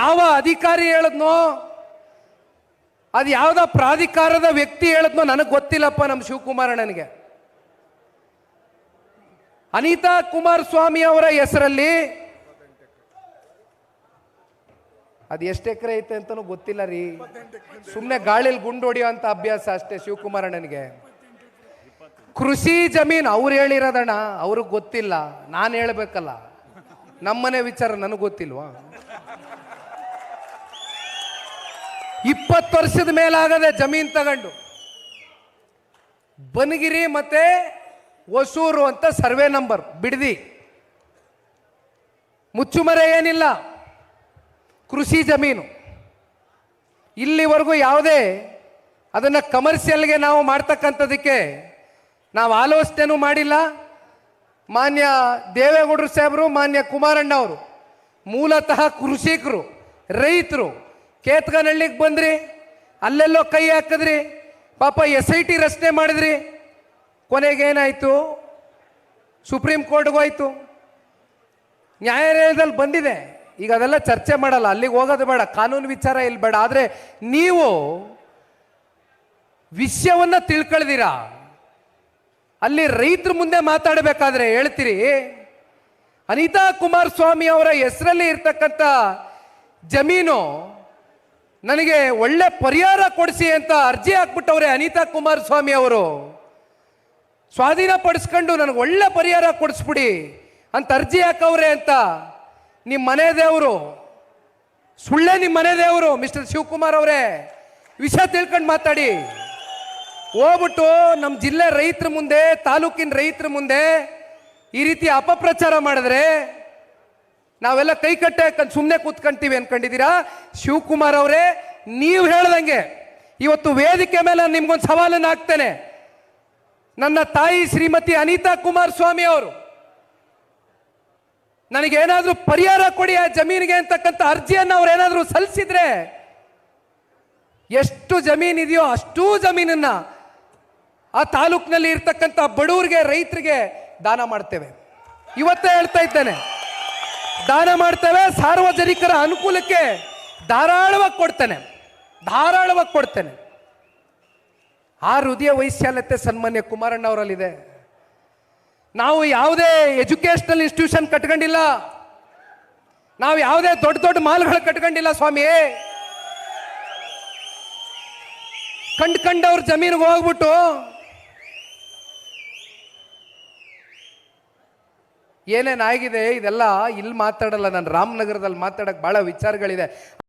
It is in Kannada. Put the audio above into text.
ಯಾವ ಅಧಿಕಾರಿ ಹೇಳದ್ನೋ, ಅದು ಯಾವ್ದ ಪ್ರಾಧಿಕಾರದ ವ್ಯಕ್ತಿ ಹೇಳದ್ನೋ ನನಗೆ ಗೊತ್ತಿಲ್ಲಪ್ಪ ನಮ್ಮ ಶಿವಕುಮಾರಣ್ಣನಿಗೆ ಅನಿತಾ ಕುಮಾರಸ್ವಾಮಿ ಅವರ ಹೆಸರಲ್ಲಿ ಅದು ಎಷ್ಟು ಎಕರೆ ಐತೆ ಅಂತಲೂ ಗೊತ್ತಿಲ್ಲ ರೀ. ಸುಮ್ಮನೆ ಗಾಳಿಲಿ ಗುಂಡು ಅಂತ ಅಭ್ಯಾಸ ಅಷ್ಟೇ ಶಿವಕುಮಾರಣ್ಣನಿಗೆ ಕೃಷಿ ಜಮೀನು ಅವ್ರು ಹೇಳಿರೋದಣ್ಣ, ಅವ್ರಿಗೆ ಗೊತ್ತಿಲ್ಲ, ನಾನು ಹೇಳ್ಬೇಕಲ್ಲ. ನಮ್ಮನೆ ವಿಚಾರ ನನಗೆ ಗೊತ್ತಿಲ್ವಾ? ಇಪ್ಪತ್ತು ವರ್ಷದ ಮೇಲಾಗದೆ ಜಮೀನು ತಗೊಂಡು. ಬನಗಿರಿ ಮತ್ತೆ ಹೊಸೂರು ಅಂತ ಸರ್ವೆ ನಂಬರ್, ಬಿಡದಿ. ಮುಚ್ಚುಮರೆ ಏನಿಲ್ಲ, ಕೃಷಿ ಜಮೀನು. ಇಲ್ಲಿವರೆಗೂ ಯಾವುದೇ ಅದನ್ನು ಕಮರ್ಷಿಯಲ್ಗೆ ನಾವು ಮಾಡ್ತಕ್ಕಂಥದಕ್ಕೆ ನಾವು ಆಲೋಚನೆನೂ ಮಾಡಿಲ್ಲ. ಮಾನ್ಯ ದೇವೇಗೌಡರು ಸಾಹೇಬರು, ಮಾನ್ಯ ಕುಮಾರಣ್ಣ ಅವರು ಮೂಲತಃ ಕೃಷಿಕರು, ರೈತರು ಕೇತ್ಗನಹಳ್ಳಿಗೆ ಬಂದ್ರಿ, ಅಲ್ಲೆಲ್ಲೋ ಕೈ ಹಾಕಿದ್ರಿ, ಪಾಪ ಎಸ್ ಐ ಟಿ ರಚನೆ ಮಾಡಿದ್ರಿ. ಕೊನೆಗೇನಾಯಿತು ಸುಪ್ರೀಂ ಕೋರ್ಟ್ಗೂ ಆಯಿತು ನ್ಯಾಯಾಲಯದಲ್ಲಿ ಬಂದಿದೆ. ಈಗ ಅದೆಲ್ಲ ಚರ್ಚೆ ಮಾಡಲ್ಲ, ಅಲ್ಲಿಗೆ ಹೋಗೋದು ಬೇಡ, ಕಾನೂನು ವಿಚಾರ ಇಲ್ಲಿ ಬೇಡ. ಆದರೆ ನೀವು ವಿಷಯವನ್ನು ತಿಳ್ಕೊಳ್ದಿರಾ? ಅಲ್ಲಿ ರೈತರ ಮುಂದೆ ಮಾತಾಡಬೇಕಾದ್ರೆ ಹೇಳ್ತೀರಿ, ಅನಿತಾ ಕುಮಾರಸ್ವಾಮಿ ಅವರ ಹೆಸರಲ್ಲಿ ಇರ್ತಕ್ಕಂಥ ಜಮೀನು ನನಗೆ ಒಳ್ಳೆ ಪರಿಹಾರ ಕೊಡಿಸಿ ಅಂತ ಅರ್ಜಿ ಹಾಕ್ಬಿಟ್ಟವ್ರೆ ಅನಿತಾ ಕುಮಾರಸ್ವಾಮಿ ಅವರು. ಸ್ವಾಧೀನಪಡಿಸ್ಕೊಂಡು ನನಗೆ ಒಳ್ಳೆ ಪರಿಹಾರ ಕೊಡಿಸ್ಬಿಡಿ ಅಂತ ಅರ್ಜಿ ಹಾಕವ್ರೆ ಅಂತ ನಿಮ್ಮ ಮನೆ ದೇವರು. ಸುಳ್ಳೆ ನಿಮ್ಮ ಮನೆ ದೇವರು, ಮಿಸ್ಟರ್ ಶಿವಕುಮಾರ್ ಅವರೇ. ವಿಷಯ ತಿಳ್ಕೊಂಡು ಮಾತಾಡಿ. ಹೋಗ್ಬಿಟ್ಟು ನಮ್ಮ ಜಿಲ್ಲೆ ರೈತರ ಮುಂದೆ, ತಾಲೂಕಿನ ರೈತರ ಮುಂದೆ ಈ ರೀತಿ ಅಪಪ್ರಚಾರ ಮಾಡಿದ್ರೆ ನಾವೆಲ್ಲ ಕೈ ಕಟ್ಟೆ ಸುಮ್ಮನೆ ಕೂತ್ಕೊಂತೀವಿ ಅನ್ಕೊಂಡಿದ್ದೀರಾ? ಶಿವಕುಮಾರ್ ಅವರೇ, ನೀವು ಹೇಳ್ದಂಗೆ. ಇವತ್ತು ವೇದಿಕೆ ಮೇಲೆ ನಿಮ್ಗೊಂದು ಸವಾಲನ್ನು ಹಾಕ್ತೇನೆ. ನನ್ನ ತಾಯಿ ಶ್ರೀಮತಿ ಅನಿತಾ ಕುಮಾರಸ್ವಾಮಿ ಅವರು. ನನಗೇನಾದ್ರೂ ಪರಿಹಾರ ಕೊಡಿ ಆ ಜಮೀನಿಗೆ ಅಂತಕ್ಕಂಥ ಅರ್ಜಿಯನ್ನು ಅವ್ರು ಏನಾದರೂ ಸಲ್ಲಿಸಿದ್ರೆ ಎಷ್ಟು ಜಮೀನ್ ಇದೆಯೋ ಅಷ್ಟೂ ಜಮೀನನ್ನ ಆ ತಾಲೂಕಿನಲ್ಲಿ ಇರ್ತಕ್ಕಂಥ ಬಡವರಿಗೆ ರೈತರಿಗೆ ದಾನ ಮಾಡ್ತೇವೆ. ಇವತ್ತೇ ಹೇಳ್ತಾ ಇದ್ದೇನೆ. ದಾನ ಮಾಡ್ತೇವೆ, ಸಾರ್ವಜನಿಕರ ಅನುಕೂಲಕ್ಕೆ ಧಾರಾಳವಾಗಿ ಕೊಡ್ತೇನೆ ಧಾರಾಳವಾಗಿ ಕೊಡ್ತೇನೆ. ಆ ಹೃದಯ ವೈಶಾಲ್ಯತೆ ಸನ್ಮಾನ್ಯ ಕುಮಾರಣ್ಣ ಅವರಲ್ಲಿದೆ ನಾವು ಯಾವುದೇ ಎಜುಕೇಶನಲ್ ಇನ್ಸ್ಟಿಟ್ಯೂಷನ್ ಕಟ್ಕೊಂಡಿಲ್ಲ. ನಾವು ಯಾವುದೇ ದೊಡ್ಡ ದೊಡ್ಡ ಮಾಲ್ಗಳು ಕಟ್ಕೊಂಡಿಲ್ಲ ಸ್ವಾಮಿ ಕಂಡ್ಕಂಡವ್ರ ಜಮೀನಿಗೆ ಹೋಗ್ಬಿಟ್ಟು ಏನೇನಾಗಿದೆ ಇದೆಲ್ಲ ಇಲ್ಲಿ ಮಾತಾಡಲ್ಲ ನಾನು ರಾಮನಗರದಲ್ಲಿ ಮಾತಾಡಕ್ಕೆ ಭಾಳ ವಿಚಾರಗಳಿದೆ.